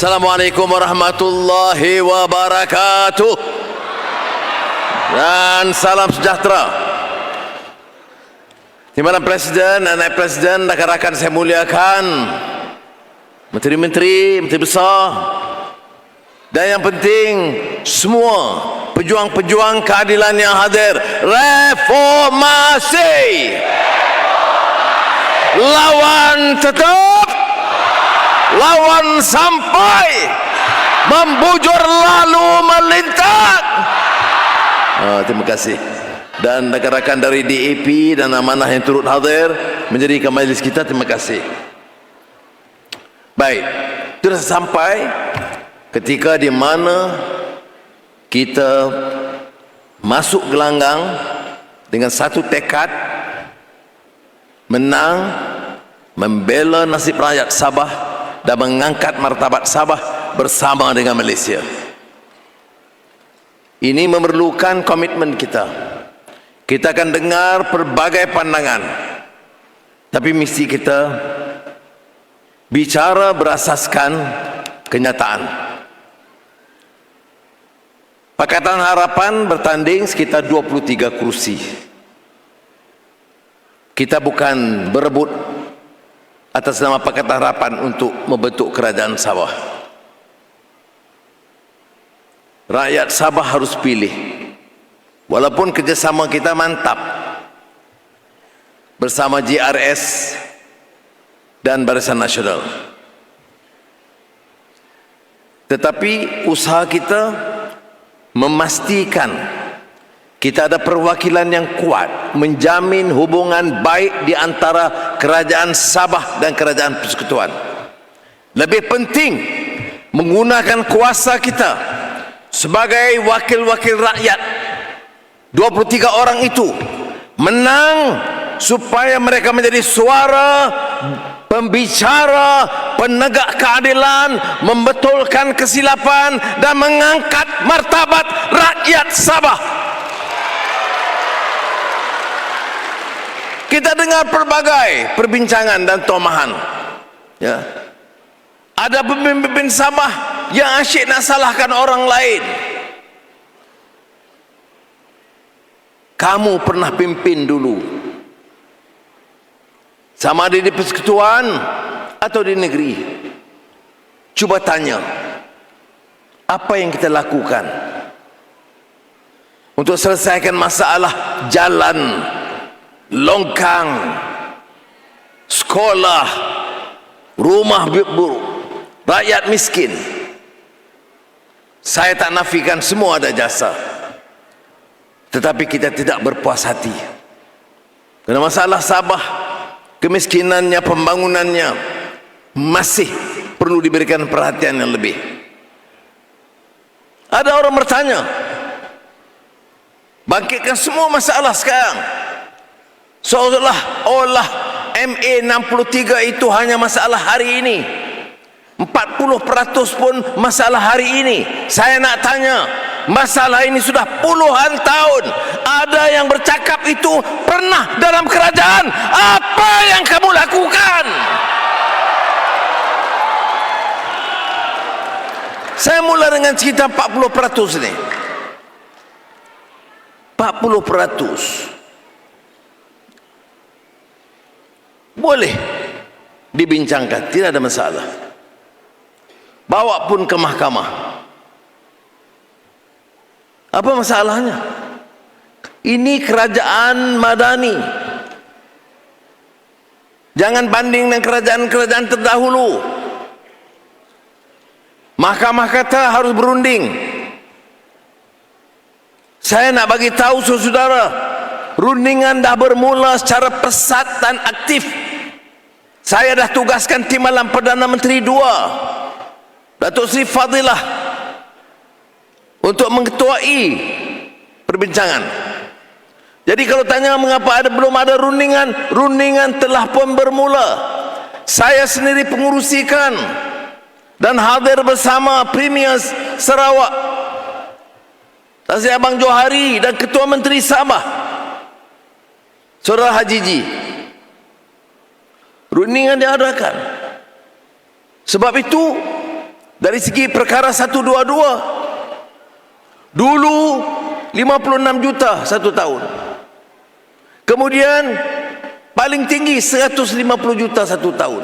Assalamualaikum warahmatullahi wabarakatuh. Dan salam sejahtera. Timbalan Presiden dan Naib Presiden, rakan-rakan saya muliakan. Menteri-menteri, menteri besar. Dan yang penting, semua pejuang-pejuang keadilan yang hadir. Reformasi! Lawan tetap! Lawan sampai! Membujur lalu melintas! Ah, terima kasih. Dan rakan-rakan dari DAP dan amanah yang turut hadir menjadikan majlis kita, terima kasih. Baik, sudah sampai ketika di mana kita masuk gelanggang dengan satu tekad menang membela nasib rakyat Sabah dan mengangkat martabat Sabah bersama dengan Malaysia. Ini memerlukan komitmen kita. Kita akan dengar pelbagai pandangan. Tapi misi kita bicara berasaskan kenyataan. Pakatan Harapan bertanding sekitar 23 kursi. Kita bukan berebut atas nama Pakatan Harapan untuk membentuk kerajaan Sabah. Rakyat Sabah harus pilih. Walaupun kerjasama kita mantap bersama GRS dan Barisan Nasional. Tetapi usaha kita memastikan kita ada perwakilan yang kuat menjamin hubungan baik di antara kerajaan Sabah dan kerajaan persekutuan. Lebih penting menggunakan kuasa kita sebagai wakil-wakil rakyat 23 orang itu menang supaya mereka menjadi suara pembicara penegak keadilan membetulkan kesilapan dan mengangkat martabat rakyat Sabah kita dengar pelbagai perbincangan dan tomahan. Ya. Ada pemimpin Sabah yang asyik nak salahkan orang lain. Kamu pernah pimpin dulu. Sama ada di persekutuan atau di negeri. Cuba tanya apa yang kita lakukan untuk selesaikan masalah jalan longkang sekolah rumah buruk rakyat miskin. Saya tak nafikan semua ada jasa. Tetapi kita tidak berpuas hati. Kerana masalah Sabah kemiskinannya pembangunannya masih perlu diberikan perhatian yang lebih. Ada orang bertanya bangkitkan semua masalah sekarang seolah olah MA 63 itu hanya masalah hari ini. 40% pun masalah hari ini. Saya nak tanya masalah ini sudah puluhan tahun. Ada yang bercakap itu pernah dalam kerajaan. Apa yang kamu lakukan? Saya mula dengan cerita 40% ini 40% boleh dibincangkan tidak ada masalah. Bawa pun ke mahkamah. Apa masalahnya? Ini kerajaan madani. Jangan banding dengan kerajaan-kerajaan terdahulu. Mahkamah kata harus berunding. Saya nak bagi tahu saudara rundingan dah bermula secara pesat dan aktif saya dah tugaskan timbalan Perdana Menteri dua Datuk Seri Fadilah untuk mengetuai perbincangan. Jadi kalau tanya mengapa ada belum ada rundingan, rundingan telah pun bermula. Saya sendiri pengurusikan dan hadir bersama Premier Sarawak Tazi Abang Johari dan Ketua Menteri Sabah Saudara Haji Ji rundingan diadakan sebab itu Dari segi perkara 122. Dulu 56 juta satu tahun. Kemudian paling tinggi 150 juta satu tahun.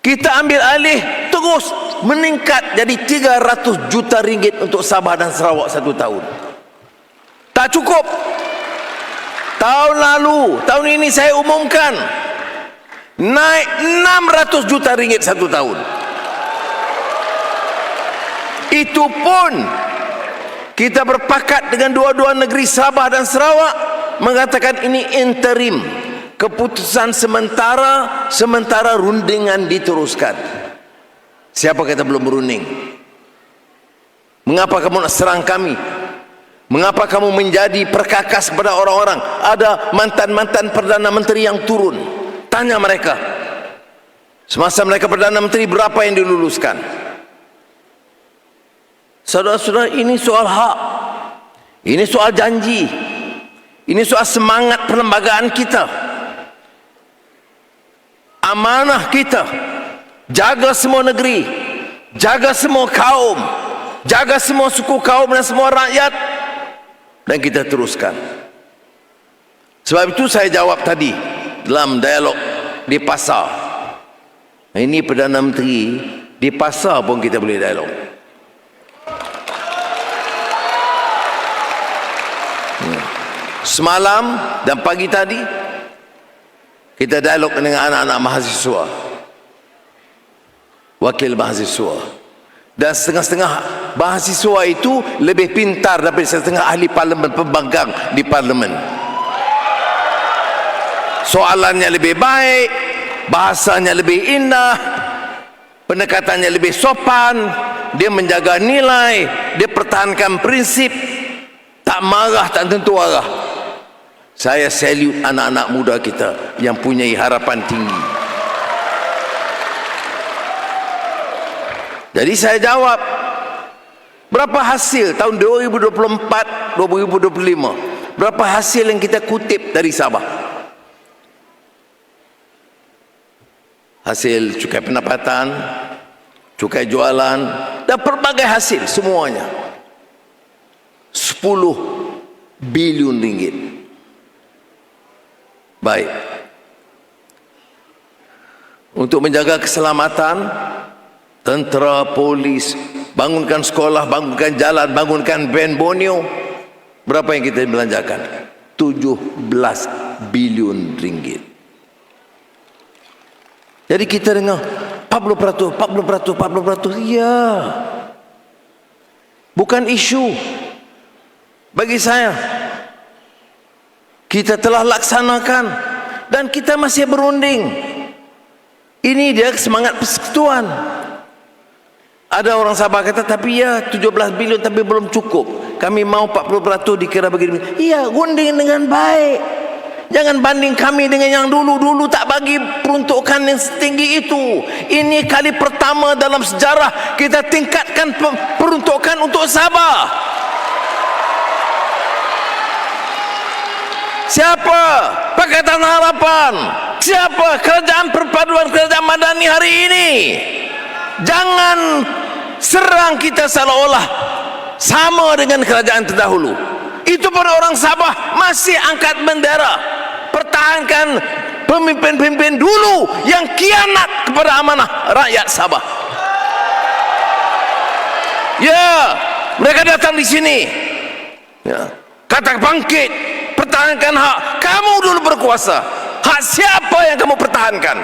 Kita ambil alih terus meningkat jadi 300 juta ringgit untuk Sabah dan Sarawak satu tahun. Tak cukup. Tahun lalu, tahun ini saya umumkan naik 600 juta ringgit satu tahun. Itu pun kita berpakat dengan dua-dua negeri Sabah dan Sarawak mengatakan ini interim. Keputusan sementara sementara rundingan diteruskan. Siapa kata belum berunding? Mengapa kamu nak serang kami mengapa kamu menjadi perkakas kepada orang-orang? Ada mantan-mantan Perdana Menteri yang turun. Tanya mereka. Semasa mereka Perdana Menteri berapa yang diluluskan? Saudara-saudara ini soal hak. Ini soal janji. Ini soal semangat perlembagaan kita. Amanah kita. Jaga semua negeri. Jaga semua kaum. Jaga semua suku kaum dan semua rakyat dan kita teruskan. Sebab itu saya jawab tadi dalam dialog di pasar. Ini Perdana Menteri di pasar pun kita boleh dialog. Hmm. semalam dan pagi tadi kita dialog dengan anak-anak mahasiswa. Wakil mahasiswa dan setengah-setengah mahasiswa itu lebih pintar daripada setengah ahli parlimen pembanggang di parlimen. Soalannya lebih baik bahasanya lebih indah pendekatannya lebih sopan dia menjaga nilai dia pertahankan prinsip. Tak marah tak tentu arah. Saya salute anak-anak muda kita yang punya harapan tinggi. Jadi saya jawab, berapa hasil tahun 2024, 2025? Berapa hasil yang kita kutip dari Sabah? Hasil cukai pendapatan, cukai jualan, dan pelbagai hasil semuanya. 10 bilion ringgit. Baik. Untuk menjaga keselamatan tentera, polis, bangunkan sekolah, bangunkan jalan, bangunkan band Borneo. Berapa yang kita belanjakan? 17 bilion ringgit. Jadi kita dengar 40%, 40%, 40%. Ya. Bukan isu. Bagi saya, kita telah laksanakan dan kita masih berunding ini dia semangat persekutuan ada orang Sabah kata tapi ya 17 bilion tapi belum cukup. Kami mau 40% dikira begini. Iya unding dengan baik. Jangan banding kami dengan yang dulu-dulu tak bagi peruntukan yang setinggi itu. Ini kali pertama dalam sejarah kita tingkatkan peruntukan untuk Sabah. Siapa? Pakatan Harapan? Siapa kerajaan perpaduan kerajaan madani hari ini? Jangan serang kita seolah-olah sama dengan kerajaan terdahulu. Itu pun orang Sabah masih angkat bendera. Pertahankan pemimpin-pemimpin dulu yang kianat kepada amanah rakyat Sabah. Ya, mereka datang di sini. Ya, kata bangkit pertahankan hak kamu dulu berkuasa hak siapa yang kamu pertahankan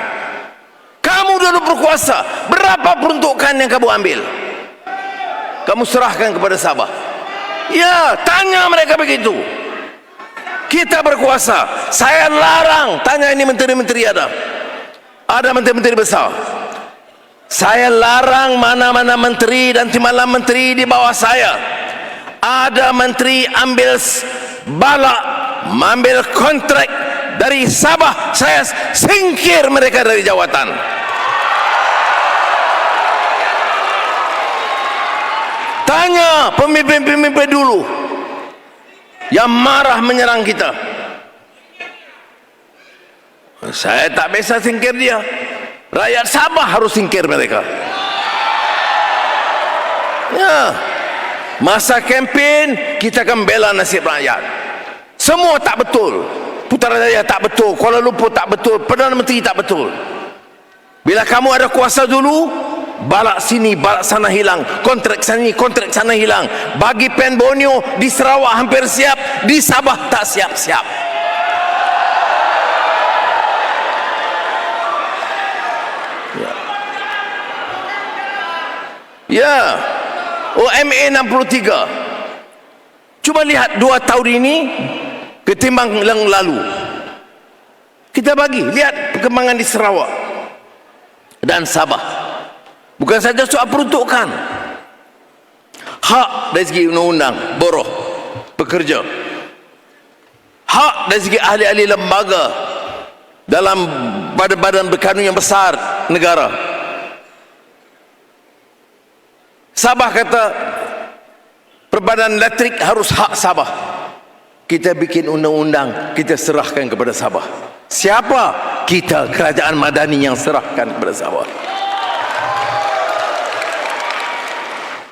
kamu dulu berkuasa berapa peruntukan yang kamu ambil kamu serahkan kepada Sabah. Ya tanya mereka begitu. Kita berkuasa. Saya larang. Tanya ini menteri-menteri ada. Ada menteri-menteri besar. Saya larang mana-mana menteri dan timbalan menteri di bawah saya. Ada menteri ambil balak mengambil kontrak dari Sabah. Saya singkir mereka dari jawatan tanya pemimpin-pemimpin dulu yang marah menyerang kita saya tak bisa singkir dia Rakyat Sabah harus singkir mereka. Ya. Masa kempen kita akan bela nasib rakyat. Semua tak betul. Putrajaya tak betul, Kuala Lumpur tak betul, Perdana Menteri tak betul. Bila kamu ada kuasa dulu, balak sini, balak sana hilang, kontrak sini, kontrak sana hilang. Bagi Pen Borneo di Sarawak hampir siap, di Sabah tak siap-siap. Ya. OMA 63. Cuba lihat dua tahun ini ketimbang yang lalu. Kita bagi, lihat perkembangan di Sarawak dan Sabah. Bukan saja soal peruntukan. Hak dari segi undang-undang, boroh, pekerja. Hak dari segi ahli-ahli lembaga dalam badan-badan berkanun yang besar negara Sabah kata perbadan elektrik harus hak Sabah. Kita bikin undang-undang, kita serahkan kepada Sabah. Siapa? Kita kerajaan madani yang serahkan kepada Sabah.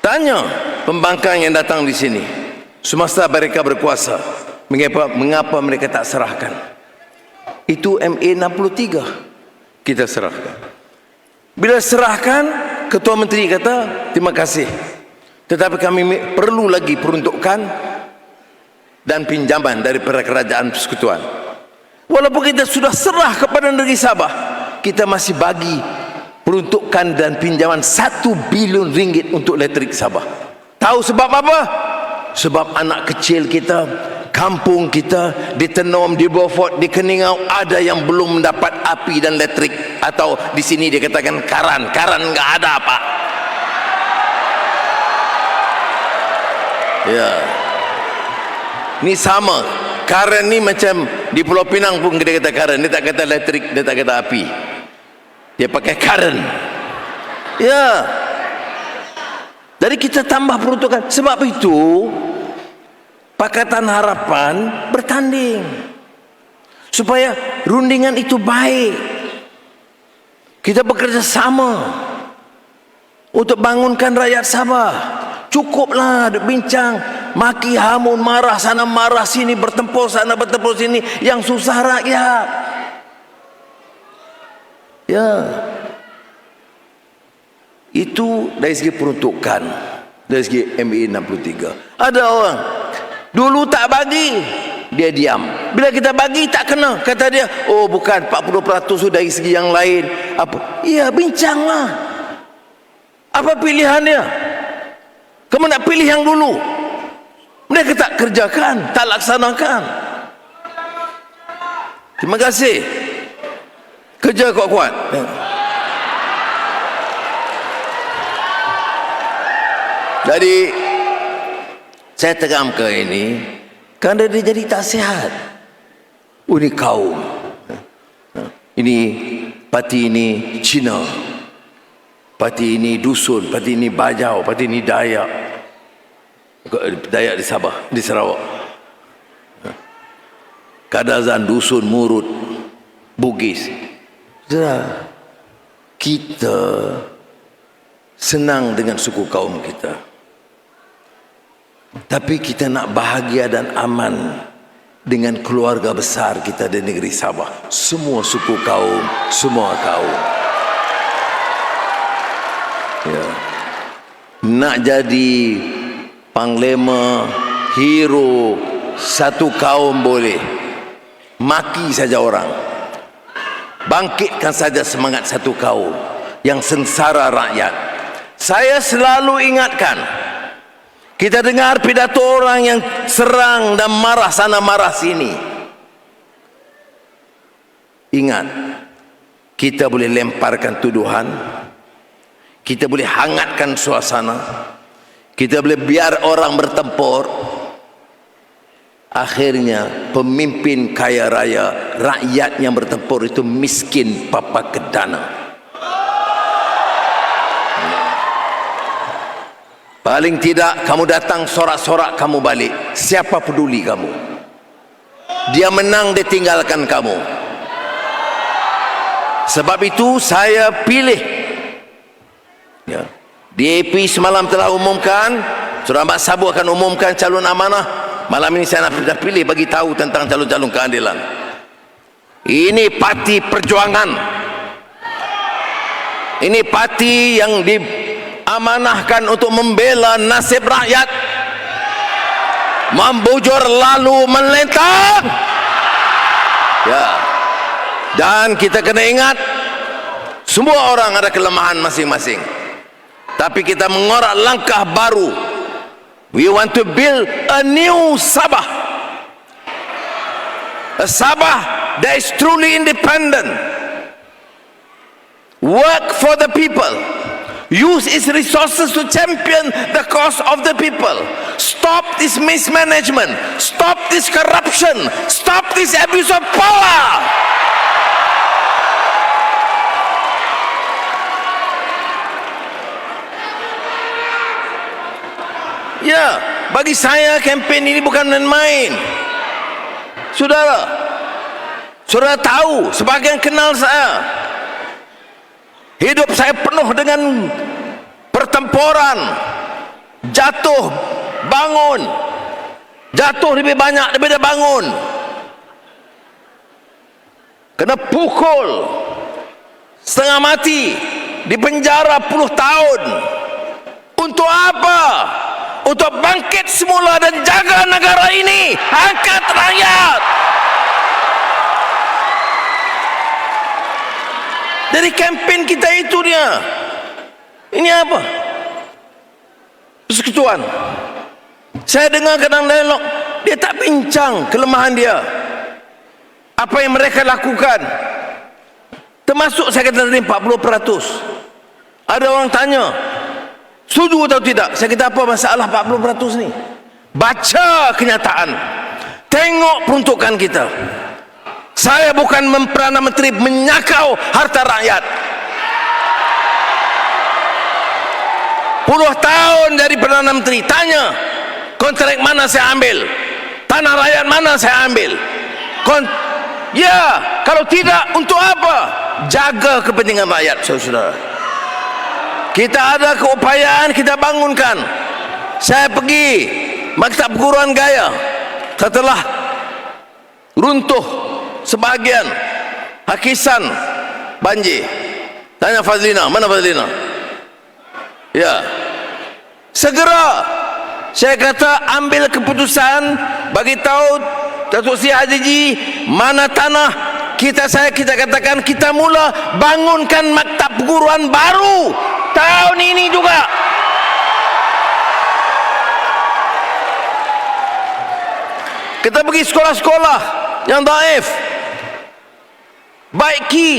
Tanya pembangkang yang datang di sini. Semasa mereka berkuasa, mengapa mengapa mereka tak serahkan? Itu MA 63. Kita serahkan. Bila serahkan, Ketua Menteri kata, terima kasih. Tetapi kami perlu lagi peruntukan dan pinjaman dari kerajaan persekutuan. Walaupun kita sudah serah kepada negeri Sabah, kita masih bagi peruntukan dan pinjaman satu bilion ringgit untuk elektrik Sabah. Tahu sebab apa? Sebab anak kecil kita, kampung kita, di Tenom, di Beaufort, di Keningau, ada yang belum mendapat api dan elektrik. Atau di sini dia katakan karan. Karan enggak ada apa ya. Ni sama. Karan ni macam di Pulau Pinang pun dia kata karan. Dia tak kata elektrik dia tak kata api dia pakai karan ya. Jadi kita tambah peruntukan. Sebab itu Pakatan Harapan bertanding supaya rundingan itu baik. Kita bekerja sama untuk bangunkan rakyat Sabah. Cukuplah bincang maki hamun marah sana marah sini bertempur sana bertempur sini. Yang susah rakyat. Ya. Itu dari segi peruntukan. Dari segi MI 63. Ada orang dulu tak bagi dia diam. Bila kita bagi tak kena. Kata dia oh bukan 40% sudah dari segi yang lain. Apa? Iya bincanglah apa pilihan dia? Kamu nak pilih yang dulu? Mereka tak kerjakan tak laksanakan. Terima kasih kerja kuat-kuat jadi saya tegam ke ini kerana dia jadi tak sihat. Ini kaum. Ini parti ini Cina. Parti ini dusun, parti ini bajau, parti ini Dayak. Dayak di Sabah, di Sarawak. Kadazan dusun murut Bugis. Kita senang dengan suku kaum kita. Tapi kita nak bahagia dan aman dengan keluarga besar kita di negeri Sabah. Semua suku kaum, semua kaum. Ya. Nak jadi panglima, hero satu kaum boleh. Maki saja orang. Bangkitkan saja semangat satu kaum yang sengsara rakyat. Saya selalu ingatkan, kita dengar pidato orang yang serang dan marah sana marah sini. Ingat, kita boleh lemparkan tuduhan. Kita boleh hangatkan suasana. Kita boleh biar orang bertempur. Akhirnya pemimpin kaya raya, rakyat yang bertempur itu miskin papa kedana. Paling tidak kamu datang sorak-sorak kamu balik. Siapa peduli kamu? Dia menang dia tinggalkan kamu. Sebab itu saya pilih. Ya. DAP semalam telah umumkan, Surah Ahmad Sabu akan umumkan calon amanah. Malam ini saya nak dah pilih bagi tahu tentang calon-calon keadilan. Ini parti perjuangan. Ini parti yang diamanahkan untuk membela nasib rakyat. Membujur lalu melentang. Ya. Dan kita kena ingat semua orang ada kelemahan masing-masing. Tapi kita mengorak langkah baru. We want to build a new Sabah. A Sabah that is truly independent. Work for the people. Use its resources to champion the cause of the people. Stop this mismanagement. Stop this corruption. Stop this abuse of power. Ya, bagi saya kempen ini bukan main-main. Saudara, saudara tahu, sebagian kenal saya. Hidup saya penuh dengan pertempuran, jatuh, bangun, jatuh lebih banyak daripada bangun. Kena pukul, setengah mati, di penjara puluh tahun. Untuk apa? Untuk bangkit semula dan jaga negara ini. Angkat rakyat. Dari kempen kita itu dia. Ini apa? Persekutuan. Saya dengar kadang dialog dia tak bincang kelemahan dia. Apa yang mereka lakukan. Termasuk saya kata tadi 40% ada orang tanya Setuju atau tidak? Saya kata apa masalah 40% ni? Baca kenyataan. Tengok peruntukan kita. Saya bukan memperana menteri menyakau harta rakyat. Puluh tahun dari Perdana Menteri tanya kontrak mana saya ambil tanah rakyat mana saya ambil Kont ya kalau tidak untuk apa jaga kepentingan rakyat saudara-saudara kita ada keupayaan kita bangunkan. Saya pergi maktab perguruan gaya. Setelah runtuh sebahagian hakisan banjir. Tanya Fazlina mana Fazlina? Ya. Segera saya kata ambil keputusan bagi tahu Datuk Sri Haji mana tanah kita saya kita katakan kita mula bangunkan maktab perguruan baru tahun ini juga. Kita pergi sekolah-sekolah yang daif. Baiki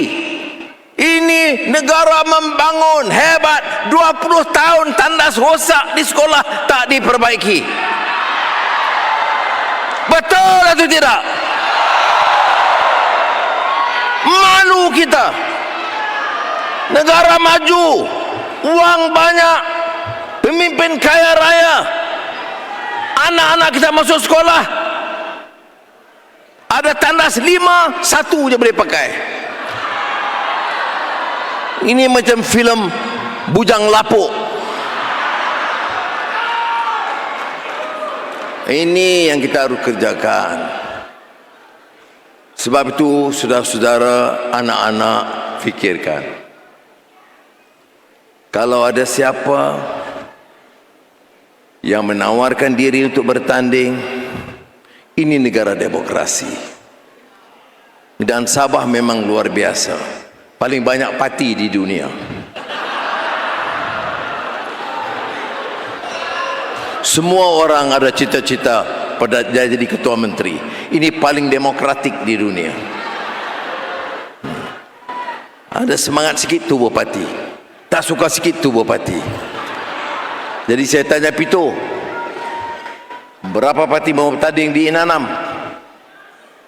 ini negara membangun hebat. 20 tahun tandas rosak di sekolah tak diperbaiki. Betul atau tidak? Malu kita. Negara maju uang banyak. Pemimpin kaya raya. Anak-anak kita masuk sekolah. Ada tandas lima satu je boleh pakai. Ini macam filem bujang lapuk. Ini yang kita harus kerjakan. Sebab itu saudara-saudara anak-anak fikirkan kalau ada siapa yang menawarkan diri untuk bertanding, ini negara demokrasi. Dan Sabah memang luar biasa. Paling banyak parti di dunia. Semua orang ada cita-cita pada jadi ketua menteri. Ini paling demokratik di dunia. Hmm. Ada semangat sikit tubuh parti tak suka sikit tu parti jadi saya tanya Pito berapa parti mau bertanding di Inanam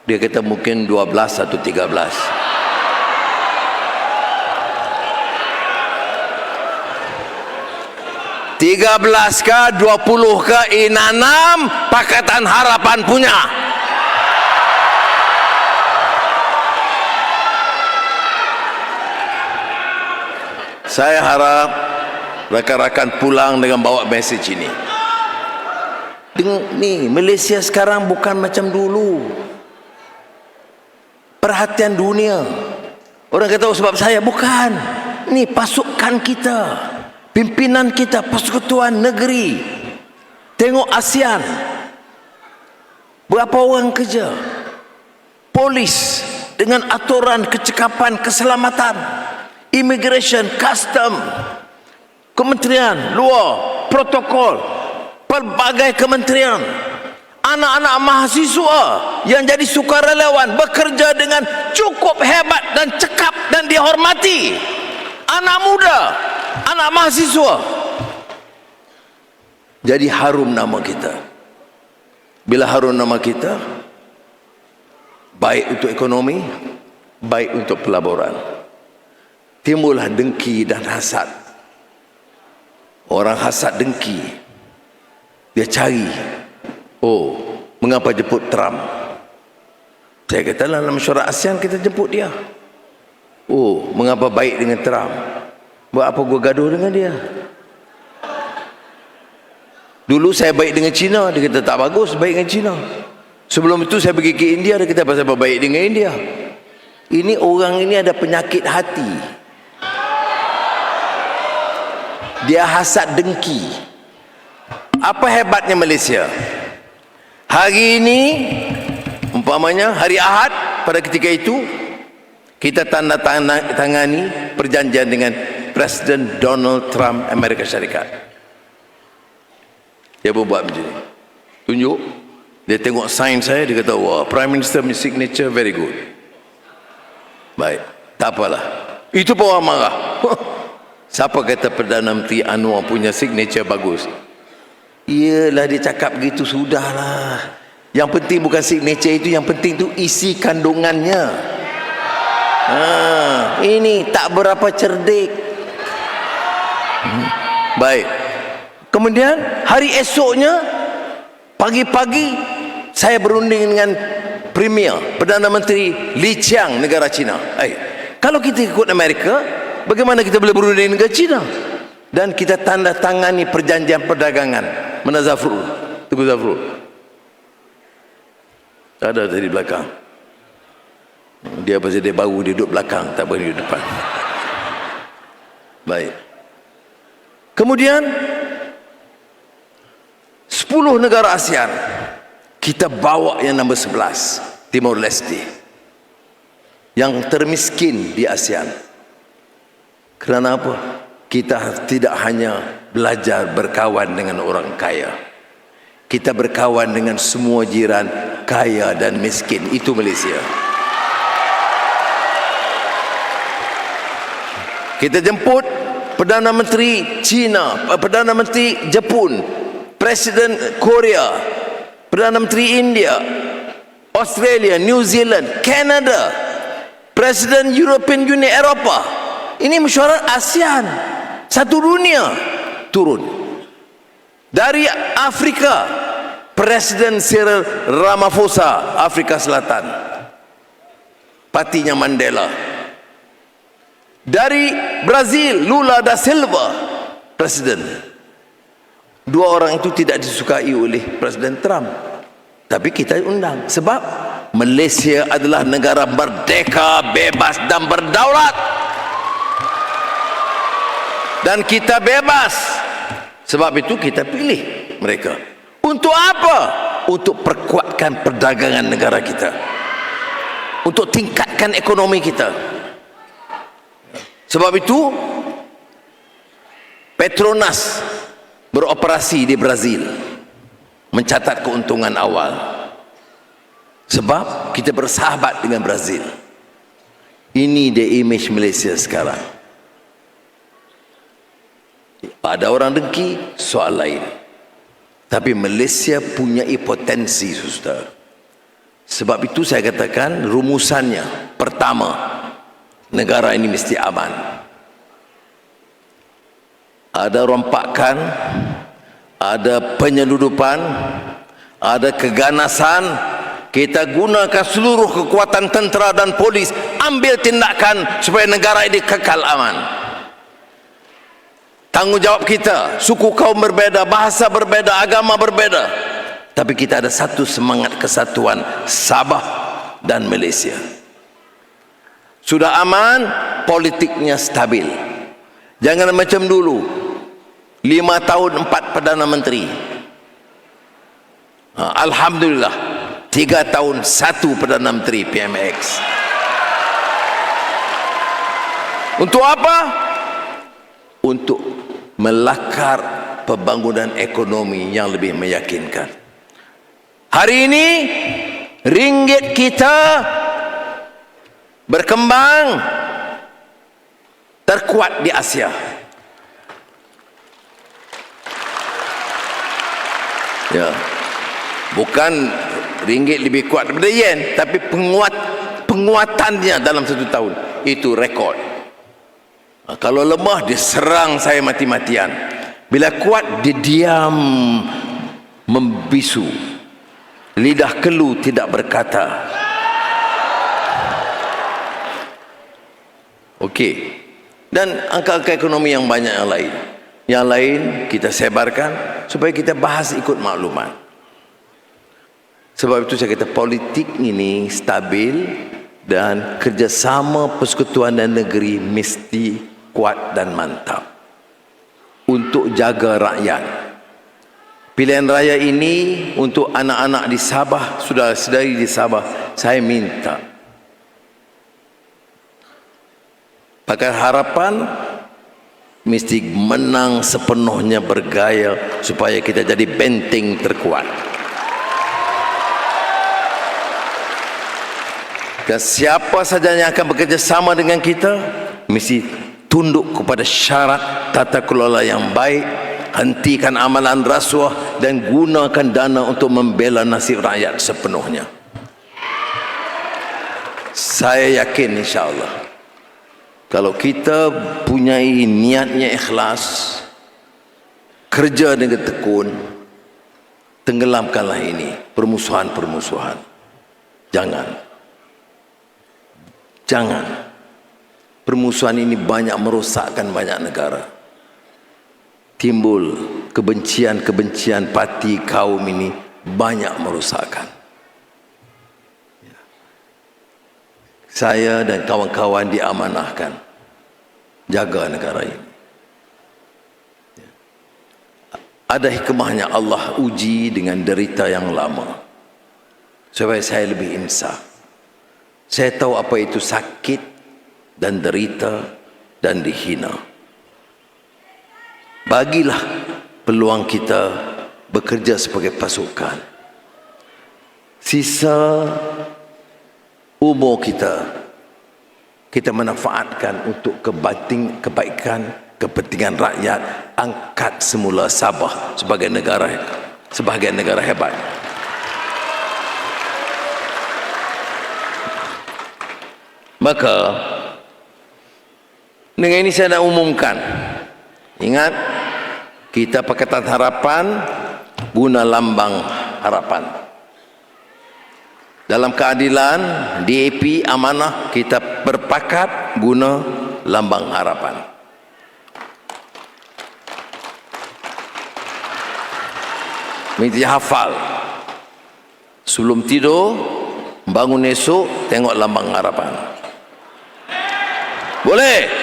dia kata mungkin 12 atau 13 Tiga belas ke dua puluh ke inanam Pakatan Harapan punya Saya harap rakan-rakan pulang dengan bawa mesej ini. Ni Malaysia sekarang bukan macam dulu. Perhatian dunia. Orang kata oh, sebab saya bukan. Ni pasukan kita. Pimpinan kita, persekutuan negeri. Tengok ASEAN. Berapa orang kerja? Polis dengan aturan kecekapan keselamatan, immigration, custom, kementerian luar, protokol, pelbagai kementerian. Anak-anak mahasiswa yang jadi sukarelawan bekerja dengan cukup hebat dan cekap dan dihormati. Anak muda, anak mahasiswa. Jadi harum nama kita. Bila harum nama kita, baik untuk ekonomi, baik untuk pelaburan. Timbullah dengki dan hasad. Orang hasad dengki. Dia cari. Oh, mengapa jemput Trump? Saya kata dalam mesyuarat ASEAN kita jemput dia. Oh, mengapa baik dengan Trump? Buat apa gua gaduh dengan dia? Dulu saya baik dengan Cina, dia kata tak bagus baik dengan Cina. Sebelum itu saya pergi ke India, dia kata pasal baik dengan India. Ini orang ini ada penyakit hati. Dia hasad dengki. Apa hebatnya Malaysia? Hari ini, umpamanya hari Ahad, pada ketika itu, kita tanda tangani perjanjian dengan Presiden Donald Trump Amerika Syarikat. Dia pun buat macam ni. Tunjuk. Dia tengok sign saya, dia kata, wah, Prime Minister punya signature very good. Baik, tak apalah. Itu pun orang marah. Siapa kata Perdana Menteri Anwar punya signature bagus? Iyalah dia cakap begitu sudahlah. Yang penting bukan signature itu, yang penting itu isi kandungannya. Ha, ini tak berapa cerdik. Hmm. Baik. Kemudian hari esoknya pagi-pagi saya berunding dengan Premier Perdana Menteri Li Qiang negara China. Eh, kalau kita ikut Amerika, bagaimana kita boleh berunding dengan China? Dan kita tanda tangani perjanjian perdagangan. Mana Zafrul? Tunggu Zafrul. Ada dari belakang. Dia pasal dia baru dia duduk belakang, tak boleh duduk depan. Baik. Kemudian 10 negara ASEAN kita bawa yang nombor 11 Timor Leste yang termiskin di ASEAN kerana apa? kita tidak hanya belajar berkawan dengan orang kaya kita berkawan dengan semua jiran kaya dan miskin itu Malaysia kita jemput Perdana Menteri China Perdana Menteri Jepun Presiden Korea, Perdana Menteri India, Australia, New Zealand, Canada, Presiden European Union Eropah. Ini mesyuarat ASEAN. Satu dunia turun. Dari Afrika, Presiden Cyril Ramaphosa, Afrika Selatan. Partinya Mandela. Dari Brazil, Lula da Silva, Presiden. Dua orang itu tidak disukai oleh Presiden Trump. Tapi kita undang. Sebab Malaysia adalah negara merdeka, bebas dan berdaulat. Dan kita bebas. Sebab itu kita pilih mereka. Untuk apa? Untuk perkuatkan perdagangan negara kita. Untuk tingkatkan ekonomi kita. Sebab itu Petronas beroperasi di Brazil mencatat keuntungan awal sebab kita bersahabat dengan Brazil ini the image Malaysia sekarang ada orang dengki soal lain. Tapi Malaysia punya potensi suster. Sebab itu saya katakan rumusannya. Pertama negara ini mesti aman. Ada rompakan ada penyeludupan ada keganasan. Kita gunakan seluruh kekuatan tentera dan polis. Ambil tindakan supaya negara ini kekal aman Tanggungjawab kita, suku kaum berbeda, bahasa berbeda, agama berbeda. Tapi kita ada satu semangat kesatuan Sabah dan Malaysia. Sudah aman, politiknya stabil. Jangan macam dulu. Lima tahun empat Perdana Menteri. Ha, Alhamdulillah. Tiga tahun satu Perdana Menteri PMX. Untuk apa? Untuk melakar pembangunan ekonomi yang lebih meyakinkan. Hari ini ringgit kita berkembang terkuat di Asia. Ya. Bukan ringgit lebih kuat daripada yen, tapi penguat penguatannya dalam satu tahun itu rekod. Ha, kalau lemah dia serang saya mati-matian. Bila kuat dia diam membisu. Lidah kelu tidak berkata. Okey. Dan angka-angka ekonomi yang banyak yang lain. Yang lain kita sebarkan supaya kita bahas ikut maklumat. Sebab itu saya kata politik ini stabil dan kerjasama persekutuan dan negeri mesti kuat dan mantap untuk jaga rakyat. Pilihan raya ini untuk anak-anak di Sabah, sudah sedari di Sabah, saya minta. Pakar harapan mesti menang sepenuhnya bergaya supaya kita jadi benteng terkuat. Dan siapa saja yang akan bekerja sama dengan kita, mesti tunduk kepada syarat tata kelola yang baik hentikan amalan rasuah dan gunakan dana untuk membela nasib rakyat sepenuhnya. Saya yakin insyaAllah kalau kita punya niatnya ikhlas kerja dengan tekun tenggelamkanlah ini permusuhan-permusuhan. Jangan. Jangan permusuhan ini banyak merosakkan banyak negara. Timbul kebencian-kebencian parti kaum ini banyak merosakkan. Saya dan kawan-kawan diamanahkan jaga negara ini. Ada hikmahnya Allah uji dengan derita yang lama supaya saya lebih insaf. Saya tahu apa itu sakit dan derita dan dihina. Bagilah peluang kita bekerja sebagai pasukan. Sisa umur kita kita manfaatkan untuk kebating, kebaikan kepentingan rakyat angkat semula Sabah sebagai negara sebagai negara hebat. Maka dengan ini saya nak umumkan. Ingat, kita Pakatan Harapan guna lambang harapan. Dalam keadilan, DAP amanah kita berpakat guna lambang harapan. Mesti hafal. Sebelum tidur, bangun esok, tengok lambang harapan. Boleh?